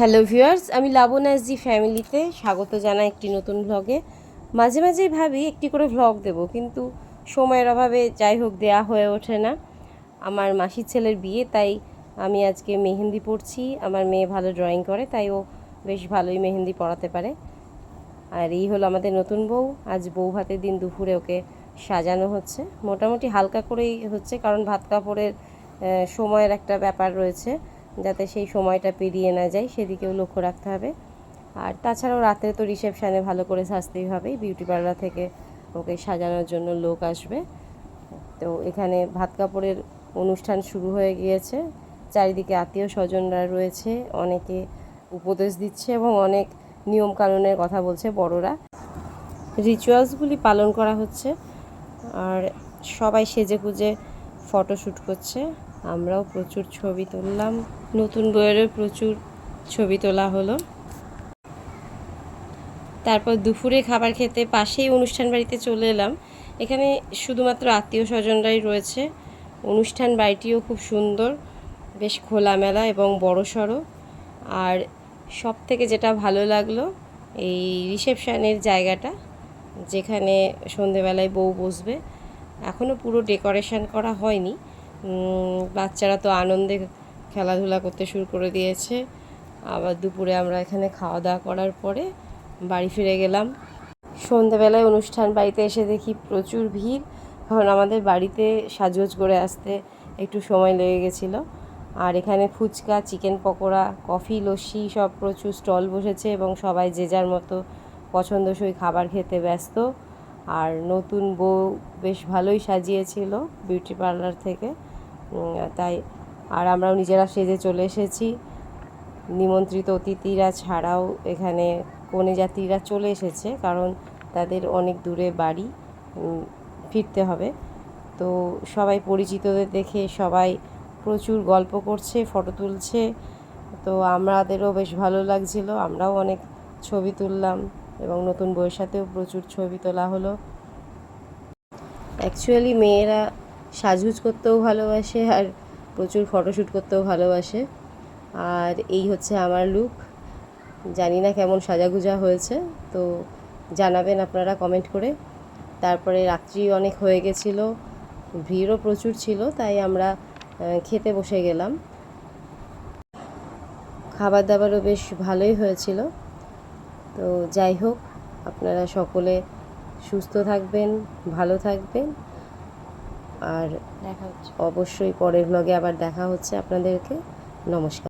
Hello viewers আমি লাবণ্যাসজি ফ্যামিলিতে স্বাগত জানাই একটি নতুন ভ্লগে মাঝে মাঝেই ভাবি একটি করে ভ্লগ দেব, কিন্তু সময়ের অভাবে যাই হোক দেয়া হয়ে ওঠে না। আমার মাসির ছেলের বিয়ে, তাই আমি আজকে মেহেন্দি পড়ছি আমার মেয়ে ভালো ড্রয়িং করে, তাই ও বেশ ভালোই মেহেন্দি পড়াতে পারে। আর এই হলো আমাদের নতুন বউ। আজ বউ ভাতের দিন দুপুরে ওকে সাজানো হচ্ছে। মোটামুটি হালকা করেই হচ্ছে, কারণ ভাত কাপড়ের সময়ের একটা ব্যাপার রয়েছে। যাতে সেই সময়টা পেরিয়ে না যায়, সেদিকেও লক্ষ্য রাখতে হবে। আর তাছাড়াও রাতে তো রিসেপশানে ভালো করে সাজতেই হবে, বিউটি পার্লার থেকে ওকে সাজানোর জন্য লোক আসবে। তো এখানে ভাত কাপড়ের অনুষ্ঠান শুরু হয়ে গিয়েছে। চারিদিকে আত্মীয় স্বজনরা রয়েছে, অনেকে উপদেশ দিচ্ছে এবং অনেক নিয়ম কানুনের কথা বলছে বড়রা। রিচুয়ালসগুলি পালন করা হচ্ছে, আর সবাই সেজে গুজে ফটোশ্যুট করছে। আমরাও প্রচুর ছবি তুললাম। নতুন বইয়েরও প্রচুর ছবি তোলা হলো। তারপর দুপুরে খাবার খেতে পাশেই অনুষ্ঠান বাড়িতে চলে এলাম। এখানে শুধুমাত্র আত্মীয় স্বজনরাই রয়েছে। অনুষ্ঠান বাড়িটিও খুব সুন্দর, বেশ খোলামেলা এবং বড় সড়ো। আর সব থেকে যেটা ভালো লাগল, এই রিসেপশানের জায়গাটা, যেখানে সন্ধেবেলায় বউ বসবে। এখনও পুরো ডেকোরেশন করা হয়নি। বাচ্চারা তো আনন্দে খেলাধুলা করতে শুরু করে দিয়েছে। আবার দুপুরে আমরা এখানে খাওয়া দাওয়া করার পরে বাড়ি ফিরে গেলাম। সন্ধেবেলায় অনুষ্ঠান বাড়িতে এসে দেখি প্রচুর ভিড়। কারণ আমাদের বাড়িতে সাজগোজ করে আসতে একটু সময় লেগে গেছিল। আর এখানে ফুচকা, চিকেন পকোড়া, কফি, লস্যি সব প্রচুর স্টল বসেছে এবং সবাই যে যার মতো পছন্দসই খাবার খেতে ব্যস্ত। আর নতুন বউ বেশ ভালোই সাজিয়েছিল বিউটি পার্লার থেকে। তাই আর আমরাও নিজেরা সেজে চলে এসেছি। নিমন্ত্রিত অতিথিরা ছাড়াও এখানে কনে যাত্রীরা চলে এসেছে, কারণ তাদের অনেক দূরে বাড়ি ফিরতে হবে। তো সবাই পরিচিতদের দেখে সবাই প্রচুর গল্প করছে, ফটো তুলছে। তো আমাদেরও বেশ ভালো লাগছিল, আমরাও অনেক ছবি তুললাম এবং নতুন বইয়ের সাথেও প্রচুর ছবি তোলা হলো। অ্যাকচুয়ালি মেয়েরা সাজগুজ করতেও ভালোবাসে আর প্রচুর ফটোশ্যুট করতেও ভালোবাসে। আর এই হচ্ছে আমার লুক জানি না কেমন সাজাগুজা হয়েছে, তো জানাবেন আপনারা কমেন্ট করে। তারপরে রাত্রি অনেক হয়ে গেছিল, ভিড়ও প্রচুর ছিল, তাই আমরা খেতে বসে গেলাম। খাবার দাবারও বেশ ভালোই হয়েছিল। তো যাই হোক, আপনারা সকলে সুস্থ থাকবেন, ভালো থাকবেন। আর দেখা অবশ্যই পরের ব্লগে আবার দেখা হচ্ছে আপনাদেরকে। নমস্কার।